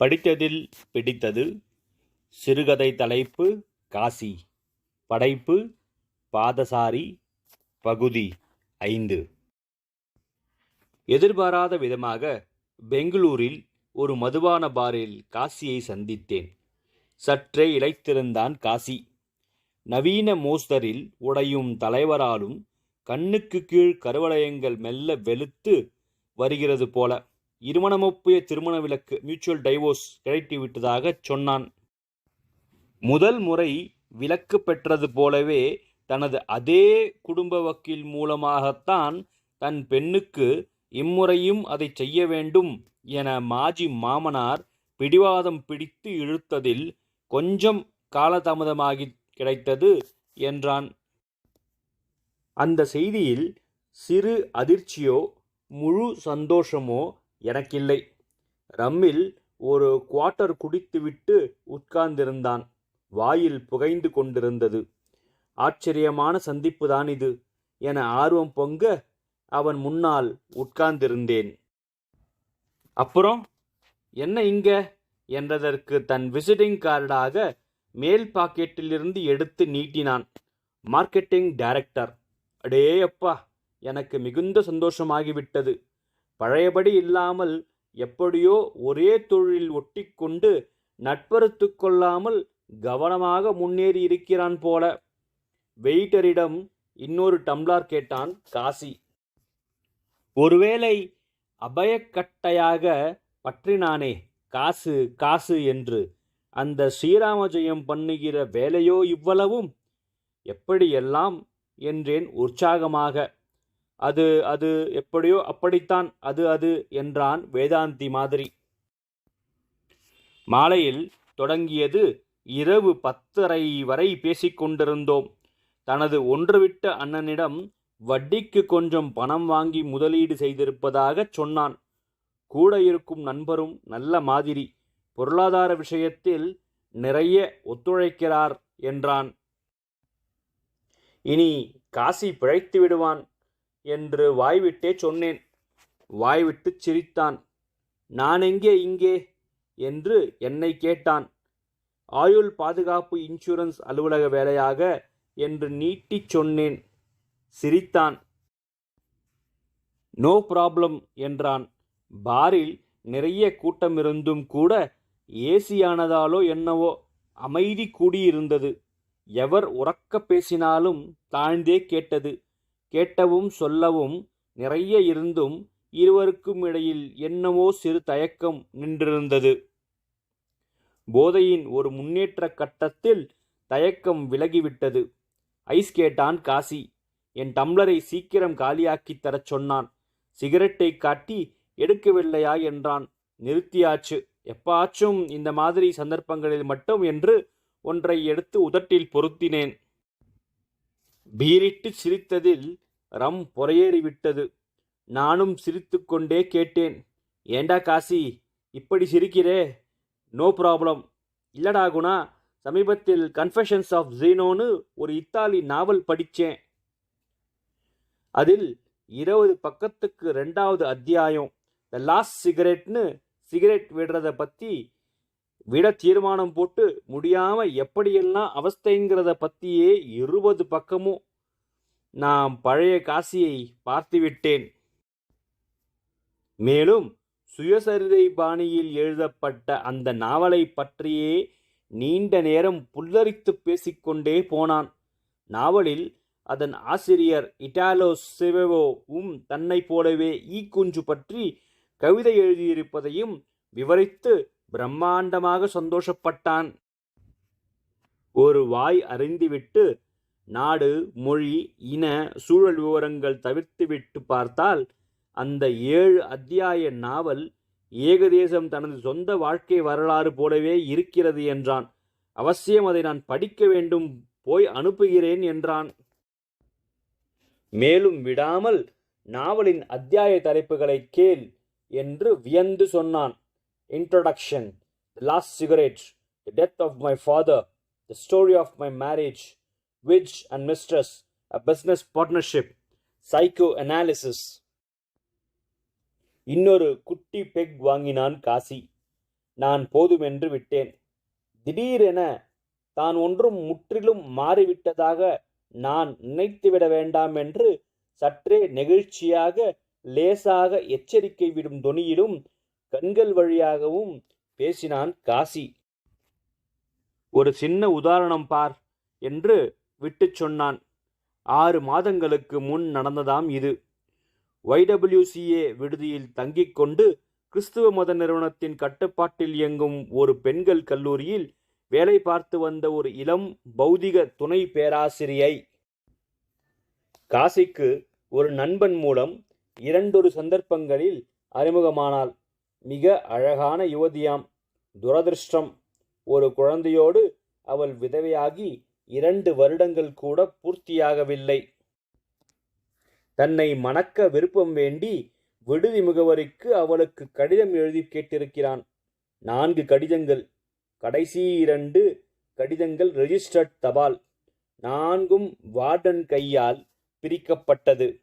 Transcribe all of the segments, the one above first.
படித்ததில் பிடித்தது சிறுகதை தலைப்பு காசி. படைப்பு பாதசாரி பகுதி ஐந்து. எதிர்பாராத விதமாக பெங்களூரில் ஒரு மதுபான பாரில் காசியை சந்தித்தேன். சற்றே இழைத்திருந்தான் காசி. நவீன மோஸ்தரில் உடையும் தலைவராலும் கண்ணுக்கு கீழ் கருவளையங்கள் மெல்ல வெளுத்து வருகிறது போல. இருமணமொப்பிய திருமண விலக்கு மியூச்சுவல் டைவோர்ஸ் கிடைத்து விட்டதாகச் சொன்னான். முதல் முறை விலக்கு பெற்றது போலவே தனது அதே குடும்ப வக்கீல் மூலமாகத்தான் தன் பெண்ணுக்கு இம்முறையும் அதை செய்ய வேண்டும் என மாஜி மாமனார் பிடிவாதம் பிடித்து இழுத்ததில் கொஞ்சம் காலதாமதமாகி கிடைத்தது என்றான். அந்த செய்தியில் சிறு அதிர்ச்சியோ முழு சந்தோஷமோ எனக்கில்லை. ரம்மில் ஒரு குவார்ட்டர் குடித்துவிட்டு உட்கார்ந்திருந்தான். வாயில் புகைந்து கொண்டிருந்தது. ஆச்சரியமான சந்திப்புதான் இது என ஆர்வம் பொங்க அவன் முன்னால் உட்கார்ந்திருந்தேன். அப்புறம் என்ன இங்க? என்றதற்கு தன் விசிட்டிங் கார்டாக மேல் பாக்கெட்டிலிருந்து எடுத்து நீட்டினான். Marketing director. அடேயப்பா எனக்கு மிகுந்த சந்தோஷமாகிவிட்டது. பழையபடி இல்லாமல் எப்படியோ ஒரே தொழிலில் ஒட்டிக்கொண்டு நட்பறுத்து கொள்ளாமல் கவனமாக முன்னேறி இருக்கிறான் போல. வெயிட்டரிடம் இன்னொரு டம்ளார் கேட்டான் காசி. ஒருவேளை அபயக்கட்டையாக பற்றினானே காசு காசு என்று. அந்த ஸ்ரீராமஜெயம் பண்ணுகிற வேலையோ இவ்வளவும்? எப்படியெல்லாம்? என்றேன் உற்சாகமாக. அது அது எப்படியோ அப்படித்தான் அது அது என்றான் வேதாந்தி மாதிரி. மாலையில் தொடங்கியது இரவு பத்தரை வரை பேசிக்கொண்டிருந்தோம் தனது ஒன்றுவிட்ட அண்ணனிடம் வட்டிக்கு கொஞ்சம் பணம் வாங்கி முதலீடு செய்திருப்பதாகச் சொன்னான். கூட இருக்கும் நண்பரும் நல்ல மாதிரி பொருளாதார விஷயத்தில் நிறைய ஒத்துழைக்கிறார் என்றான். இனி காசி பிழைத்து விடுவான். என்று வாய்விட்டே சொன்னேன். வாய்விட்டு சிரித்தான். நான் எங்கே இங்கே? என்று என்னை கேட்டான். ஆயுள் பாதுகாப்பு இன்சூரன்ஸ் அலுவலக வேலையாக என்று நீட்டிச் சொன்னேன். சிரித்தான். நோ ப்ராப்ளம் என்றான். பாரில் நிறைய கூட்டமிருந்தும் கூட ஏசியானதாலோ என்னவோ அமைதி கூடியிருந்தது. எவர் உறக்க பேசினாலும் தாழ்ந்தே கேட்டது. கேட்டவும் சொல்லவும் நிறைய இருந்தும் இருவருக்கும் இடையில் என்னவோ சிறு தயக்கம் நின்றிருந்தது. போதையின் ஒரு முன்னேற்ற கட்டத்தில் தயக்கம் விலகிவிட்டது. ஐஸ் கேட்டான் காசி. என் டம்ளரை சீக்கிரம் காலியாக்கித் தரச் சொன்னான். சிகரெட்டை காட்டி எடுக்கவில்லையா என்றான். நிறுத்தியாச்சு. எப்பாச்சும் இந்த மாதிரி சந்தர்ப்பங்களில் மட்டும் என்று ஒன்றை எடுத்து உதட்டில் பொருத்தினேன். பீரிட்டு சிரித்ததில் ரம் புறையேறிவிட்டது. நானும் சிரித்துக்கொண்டே கேட்டேன். ஏண்டா காசி இப்படி சிரிக்கிறே? No problem. இல்லடா குணா சமீபத்தில் கன்ஃபெஷன்ஸ் ஆஃப் ஜீனோன்னு ஒரு இத்தாலி நாவல் படித்தேன் அதில் இருபது பக்கத்துக்கு ரெண்டாவது அத்தியாயம் த லாஸ்ட் சிகரெட்னு சிகரெட் விடுறத பற்றி விட தீர்மானம் போட்டு முடியாமல் எப்படியெல்லாம் அவஸ்தைங்கிறத பற்றியே இருபது பக்கமும் நான் பழைய காசியை பார்த்துவிட்டேன். மேலும் சுயசரிதை பாணியில் எழுதப்பட்ட அந்த நாவலை பற்றியே நீண்ட நேரம் புல்லரித்து பேசிக்கொண்டே போனான். நாவலில் அதன் ஆசிரியர் இட்டாலோ சிவவோவும் தன்னை போலவே ஈக்குஞ்சு பற்றி கவிதை எழுதியிருப்பதையும் விவரித்து பிரம்மாண்டமாக சந்தோஷப்பட்டான். ஒரு வாய் அறிந்துவிட்டு நாடு மொழி இன சூழல் விவரங்கள் தவிர்த்துவிட்டு பார்த்தால் அந்த ஏழு அத்தியாய நாவல் ஏகதேசம் தனது சொந்த வாழ்க்கை வரலாறு போலவே இருக்கிறது என்றான். அவசியம் அதை நான் படிக்க வேண்டும் போய் அனுப்புகிறேன் என்றான். மேலும் விடாமல் நாவலின் அத்தியாய தலைப்புகளை கேள் என்று வியந்து சொன்னான். Introduction last cigarette the death of my father the story of my marriage Vij and mistress a business partnership psycho analysis இன்னொரு குட்டி பெக் வாங்கினான் காசி. நான் போதுமென்று விட்டேன். திடீரென தான் ஒன்றும் முற்றிலும் மாறிவிட்டதாக நான் நினைத்துவிட வேண்டாம் என்று சற்றே நெகிழ்ச்சியாக லேசாக எச்சரிக்கை விடும் தொனியிலும் கண்கள் வழியாகவும் பேசினான் காசி. ஒரு சின்ன உதாரணம் பார் என்று விட்டுச் சொன்னான். ஆறு மாதங்களுக்கு முன் நடந்ததாம் இது. ஒய்டபிள்யூசிஏ விடுதியில் தங்கிக் கொண்டு கிறிஸ்துவ மத நிறுவனத்தின் கட்டுப்பாட்டில் இயங்கும் ஒரு பெண்கள் கல்லூரியில் வேலை பார்த்து வந்த ஒரு இளம் பௌதிக துணை பேராசிரியை. காசிக்கு ஒரு நண்பன் மூலம் இரண்டொரு சந்தர்ப்பங்களில் அறிமுகமானாள். மிக அழகான யுவதியாம். துரதிருஷ்டம் ஒரு குழந்தையோடு அவள் விதவையாகி இரண்டு வருடங்கள் கூட பூர்த்தியாகவில்லை. தன்னை மணக்க விருப்பம் வேண்டி விடுதி முகவரிக்கு அவளுக்கு கடிதம் எழுதி கேட்டிருக்கிறான். நான்கு கடிதங்கள் கடைசி இரண்டு கடிதங்கள் ரெஜிஸ்டர்ட் தபால் நான்கும் வார்டன் கையால் பிரிக்கப்பட்டது.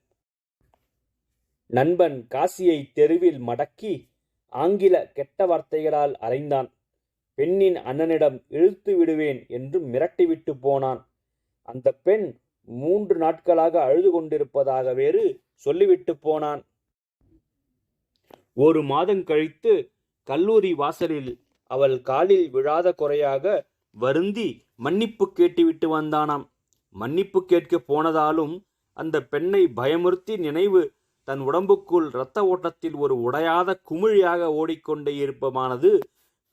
நண்பன் காசியை தெருவில் மடக்கி ஆங்கில கெட்ட வார்த்தைகளால் அறைந்தான் பெண்ணின் அண்ணனிடம் இழுத்து விடுவேன் என்று மிரட்டிவிட்டு போனான். அந்த பெண் மூன்று நாட்களாக அழுது கொண்டிருப்பதாக வேறு சொல்லிவிட்டு போனான். ஒரு மாதம் கழித்து கல்லூரி வாசலில் அவள் காலில் விழாத குறையாக வருந்தி மன்னிப்பு கேட்டுவிட்டு வந்தானாம். மன்னிப்பு கேட்க போனதாலும் அந்த பெண்ணை பயமுறுத்தி நினைவு தன் உடம்புக்குள் இரத்த ஓட்டத்தில் ஒரு உடையாத குமிழியாக ஓடிக்கொண்டே இருப்பமானது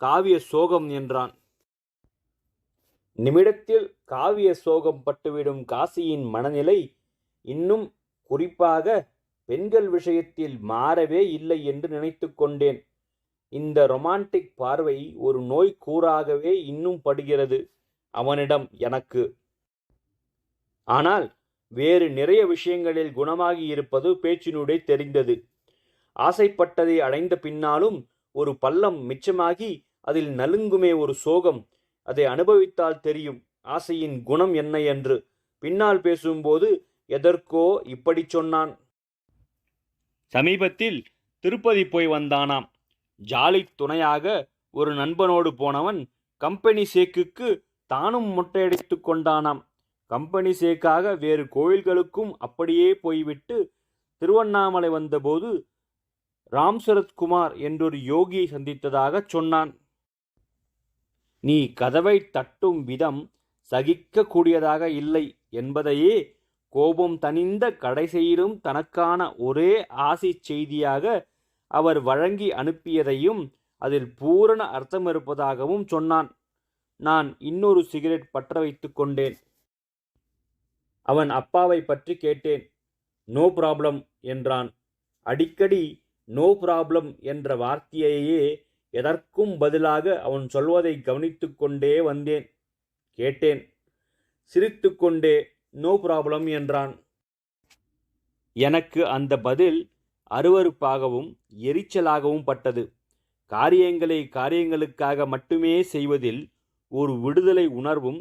காவிய சோகம் என்றான். நிமிடத்தில் காவிய சோகம் பட்டுவிடும் காசியின் மனநிலை இன்னும் குறிப்பாக பெண்கள் விஷயத்தில் மாறவே இல்லை என்று நினைத்து கொண்டேன். இந்த ரொமான்டிக் பார்வை ஒரு நோய் கூறாகவே இன்னும் படுகிறது அவனிடம் எனக்கு. ஆனால் வேறு நிறைய விஷயங்களில் குணமாகி இருப்பது பேச்சினுடைய தெரிந்தது. ஆசைப்பட்டதை அடைந்த பின்னாலும் ஒரு பள்ளம் மிச்சமாகி அதில் நலுங்குமே ஒரு சோகம். அதை அனுபவித்தால் தெரியும் ஆசையின் குணம் என்ன என்று. பின்னால் பேசும்போது எதற்கோ இப்படி சொன்னான். சமீபத்தில் திருப்பதி போய் வந்தானாம். ஜாலி துணையாக ஒரு நண்பனோடு போனவன் கம்பெனி சேக்குக்கு தானும் முட்டையடித்து கொண்டானாம். கம்பெனி சேக்காக வேறு கோயில்களுக்கும் அப்படியே போய்விட்டு திருவண்ணாமலை வந்தபோது ராம் சரத்குமார் என்றொரு யோகியை சந்தித்ததாக சொன்னான். நீ கதவை தட்டும் விதம் சகிக்கக்கூடியதாக இல்லை என்பதையே கோபம் தனிந்த கடைசியிலும் தனக்கான ஒரே ஆசை செய்தியாக அவர் வழங்கி அனுப்பியதையும் அதில் பூரண அர்த்தம் இருப்பதாகவும் சொன்னான். நான் இன்னொரு சிகரெட் பற்ற வைத்துக்கொண்டேன் அவன் அப்பாவை பற்றி கேட்டேன். நோ ப்ராப்ளம் என்றான். அடிக்கடி நோ ப்ராப்ளம் என்ற வார்த்தையையே எதற்கும் பதிலாக அவன் சொல்வதை கவனித்து கொண்டே வந்தேன். கேட்டேன். சிரித்துக்கொண்டே நோ ப்ராப்ளம் என்றான். எனக்கு அந்த பதில் அருவருப்பாகவும் எரிச்சலாகவும் பட்டது. காரியங்களை காரியங்களுக்காக மட்டுமே செய்வதில் ஒரு விடுதலை உணர்வும்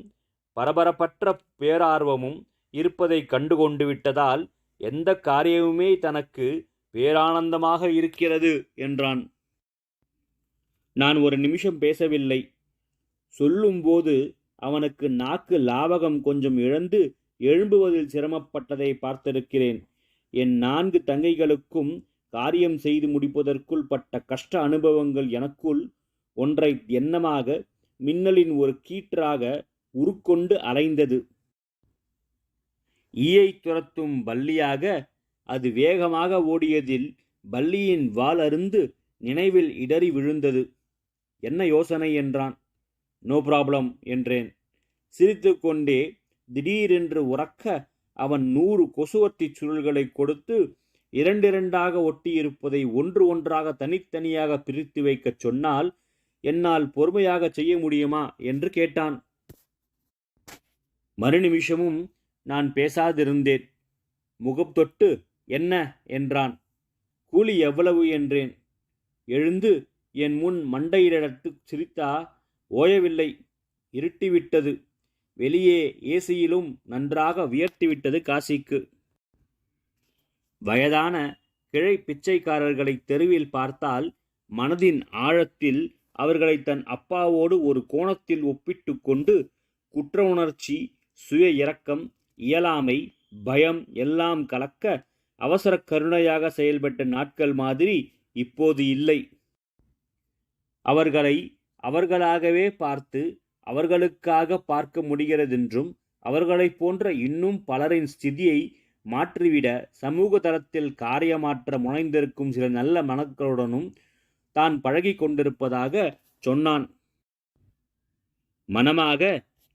பரபரப்பற்ற பேரார்வமும் இருப்பதை கண்டுகொண்டு விட்டதால் எந்த காரியமுமே தனக்கு பேரானந்தமாக இருக்கிறது என்றான். நான் ஒரு நிமிஷம் பேசவில்லை. சொல்லும்போது அவனுக்கு நாக்கு லாவகம் கொஞ்சம் இழந்து எழும்புவதில் சிரமப்பட்டதை பார்த்திருக்கிறேன். என் நான்கு தங்கைகளுக்கும் காரியம் செய்து முடிப்பதற்குள் பட்ட கஷ்ட அனுபவங்கள் எனக்குள் ஒன்றை எண்ணமாக மின்னலின் ஒரு கீற்றாக உருக்கொண்டு அலைந்தது. ஈயை துரத்தும் பல்லியாக அது வேகமாக ஓடியதில் பல்லியின் வால் அருந்து நினைவில் இடறி விழுந்தது. என்ன யோசனை? என்றான். நோ ப்ராப்ளம் என்றேன். சிரித்துக்கொண்டே திடீரென்று உறக்க அவன் நூறு கொசுவத்தி சுருள்களை கொடுத்து இரண்டிரண்டாக ஒட்டியிருப்பதை ஒன்று ஒன்றாக தனித்தனியாக பிரித்து வைக்கச் சொன்னால் என்னால் பொறுமையாக செய்ய முடியுமா? என்று கேட்டான். மறுநிமிஷமும் நான் பேசாதிருந்தேன். முகம் தொட்டு என்ன? என்றான். கூலி எவ்வளவு? என்றேன். எழுந்து என் முன் மண்டையிடத்து சிரித்தா ஓயவில்லை. இருட்டிவிட்டது. வெளியே ஏசியிலும் நன்றாக வியர்த்துவிட்டது காசிக்கு. வயதான கிழை பிச்சைக்காரர்களை தெருவில் பார்த்தால் மனதின் ஆழத்தில் அவர்களை தன் அப்பாவோடு ஒரு கோணத்தில் ஒப்பிட்டு கொண்டு குற்ற உணர்ச்சி சுய இரக்கம் இயலாமை பயம் எல்லாம் கலக்க அவசர கருணையாக செயல்பட்ட நாட்கள் மாதிரி இப்போது இல்லை. அவர்களை அவர்களாகவே பார்த்து அவர்களுக்காக பார்க்க முடிகிறதென்றும் அவர்களைப் போன்ற இன்னும் பலரின் ஸ்திதியை மாற்றிவிட சமூக தளத்தில் காரியமாற்ற முனைந்திருக்கும் சில நல்ல மனக்களுடனும் தான் பழகி கொண்டிருப்பதாக சொன்னான். மனமாக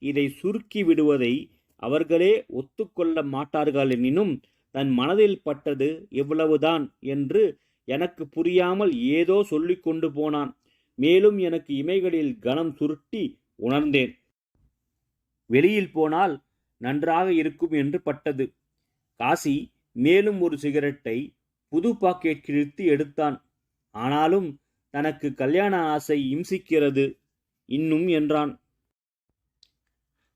இதை சுருக்கி விடுவதை அவர்களே ஒத்துக்கொள்ள மாட்டார்கள் எனினும் தன் மனதில் பட்டது எவ்வளவுதான் என்று எனக்கு புரியாமல் ஏதோ சொல்லிக் கொண்டு போனான். மேலும் எனக்கு இமைகளில் கனம் சுருட்டி உணர்ந்தேன். வெளியில் போனால் நன்றாக இருக்கும் என்று பட்டது. காசி மேலும் ஒரு சிகரெட்டை புது பாக்கெட் கிழித்து எடுத்தான். ஆனாலும் தனக்கு கல்யாண ஆசை இம்சிக்கிறது. இன்னும் என்றான்.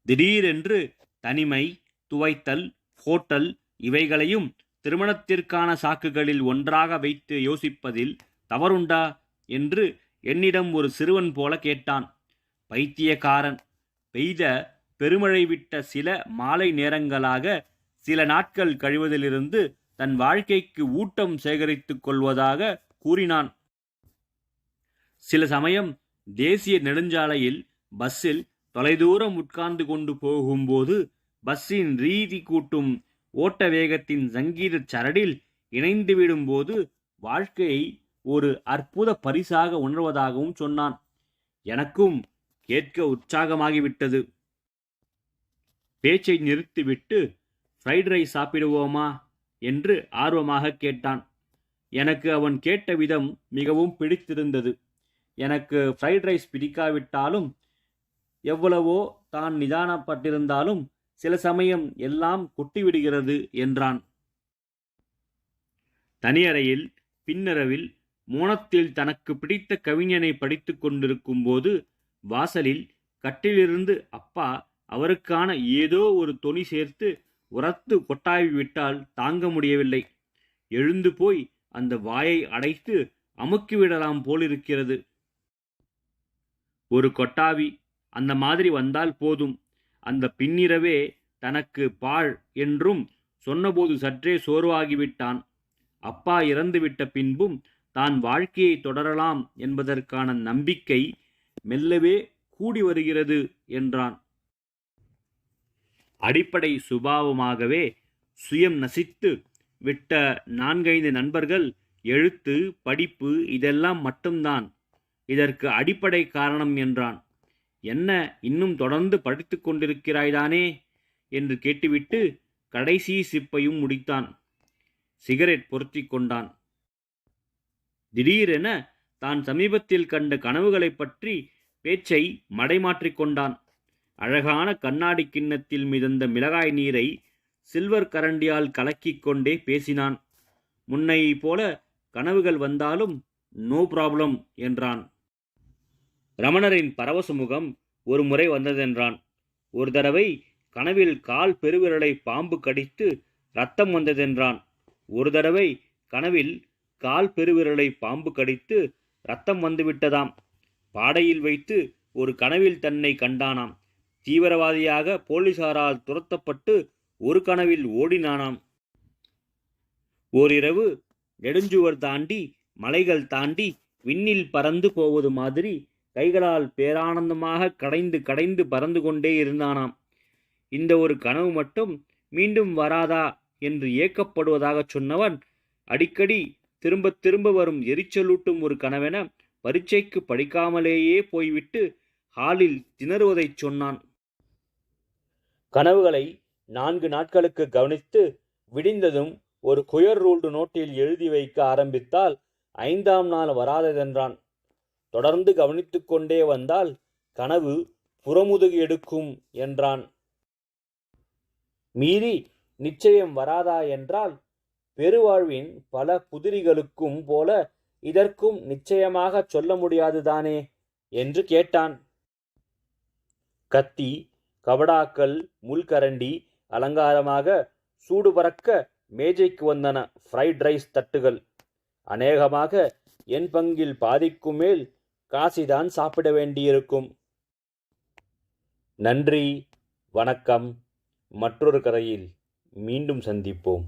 திடீரென்று தனிமை துவைத்தல் ஹோட்டல் இவைகளையும் திருமணத்திற்கான சாக்குகளில் ஒன்றாக வைத்து யோசிப்பதில் தவறுண்டா? என்று என்னிடம் ஒரு சிறுவன் போல கேட்டான். பைத்தியக்காரன்! பெய்த பெருமழை விட்ட சில மாலை நேரங்களாக சில நாட்கள் கழிவதிலிருந்து தன் வாழ்க்கைக்கு ஊட்டம் சேகரித்துக் கொள்வதாக கூறினான். சில சமயம் தேசிய நெடுஞ்சாலையில் பஸ்ஸில் தொலைதூரம் உட்கார்ந்து கொண்டு போகும்போது பஸ்ஸின் ரீதி கூட்டும் ஓட்ட வேகத்தின் சங்கீத சரடில் இணைந்துவிடும்போது வாழ்க்கையை ஒரு அற்புத பரிசாக உணர்வதாகவும் சொன்னான். எனக்கும் கேட்க உற்சாகமாகிவிட்டது. பேச்சை நிறுத்திவிட்டு ஃப்ரைட் ரைஸ் சாப்பிடுவோமா? என்று ஆர்வமாக கேட்டான். எனக்கு அவன் கேட்ட விதம் மிகவும் பிடித்திருந்தது. எனக்கு ஃப்ரைட் ரைஸ் பிடிக்காவிட்டாலும் எவ்வளவோ தான் நிதானப்பட்டிருந்தாலும் சில சமயம் எல்லாம் கொட்டிவிடுகிறது என்றான். தனியறையில் பின்னரவில் மோனத்தில் தனக்கு பிடித்த கவிஞனை படித்து கொண்டிருக்கும் போது வாசலில் கட்டிலிருந்து அப்பா அவருக்கான ஏதோ ஒரு தொனி சேர்த்து உரத்து கொட்டாவி விட்டால் தாங்க முடியவில்லை. எழுந்து போய் அந்த வாயை அடைத்து அமுக்கிவிடலாம் போலிருக்கிறது. ஒரு கொட்டாவி அந்த மாதிரி வந்தால் போதும். அந்த பின்னிரவே தனக்கு பாழ் என்றும் சொன்னபோது சற்றே சோர்வாகிவிட்டான். அப்பா இறந்துவிட்ட பின்பும் தான் வாழ்க்கையை தொடரலாம் என்பதற்கான நம்பிக்கை மெல்லவே கூடி வருகிறது என்றான். அடிப்படை சுபாவமாகவே சுயம் நசித்து விட்ட நான்கைந்து நண்பர்கள் எழுத்து படிப்பு இதெல்லாம் மட்டும்தான். இதற்கு அடிப்படை காரணம் என்றான். என்ன இன்னும் தொடர்ந்து படித்து கொண்டிருக்கிறாய்தானே? என்று கேட்டுவிட்டு கடைசி சிப்பையும் முடித்தான். சிகரெட் பொருத்தி கொண்டான். திடீரென தான் சமீபத்தில் கண்ட கனவுகளைப் பற்றி பேச்சை மடைமாற்றிக் கொண்டான். அழகான கண்ணாடி கிண்ணத்தில் மிதந்த மிளகாய் நீரை சில்வர் கரண்டியால் கலக்கிக் கொண்டே பேசினான். முன்னை போல கனவுகள் வந்தாலும் நோ ப்ராப்ளம் என்றான். ரமணரின் பரவச முகம் ஒரு முறை வந்ததென்றான். ஒரு தடவை கனவில் கால் பெருவிரலை பாம்பு கடித்து ரத்தம் வந்ததென்றான். ஒரு தடவை கனவில் கால் பெருவிரலை பாம்பு கடித்து ரத்தம் வந்துவிட்டதாம். பாடையில் வைத்து ஒரு கனவில் தன்னை கண்டானாம். தீவிரவாதியாக போலீசாரால் துரத்தப்பட்டு ஒரு கனவில் ஓடினானாம். ஓரிரவு நெடுஞ்சுவர் தாண்டி மலைகள் தாண்டி விண்ணில் பறந்து போவது மாதிரி கைகளால் பேரானந்தமாக கடைந்து கடைந்து பறந்து கொண்டே இருந்தானாம். இந்த ஒரு கனவு மட்டும் மீண்டும் வராதா என்று ஏக்கப்படுவதாகச் சொன்னவன் அடிக்கடி திரும்ப திரும்ப வரும் எரிச்சலூட்டும் ஒரு கனவென பரீட்சைக்கு படிக்காமலேயே போய்விட்டு ஹாலில் திணறுவதைச் சொன்னான். கனவுகளை நான்கு நாட்களுக்கு கவனித்து விடிந்ததும் ஒரு குயர் ரூல்டு நோட்டில் எழுதி வைக்க ஆரம்பித்தால் ஐந்தாம் நாள் வராததென்றான். தொடர்ந்து கவனித்து கொண்டே வந்தால் கனவு புறமுதுகு எடுக்கும் என்றான். மீறி நிச்சயம் வராதா என்றால் பெருவாழ்வின் பல புதிரிகளுக்கும் போல இதற்கும் நிச்சயமாக சொல்ல முடியாதுதானே என்று கேட்டான். கத்தி கபடாக்கள் முள்கரண்டி அலங்காரமாக சூடு பறக்க மேஜைக்கு வந்தன. ஃப்ரைட் ரைஸ் தட்டுகள். அநேகமாக என் பங்கில் பாதிக்கும் மேல் காசிதான் சாப்பிட வேண்டியிருக்கும். நன்றி வணக்கம். மற்றொரு கதையில் மீண்டும் சந்திப்போம்.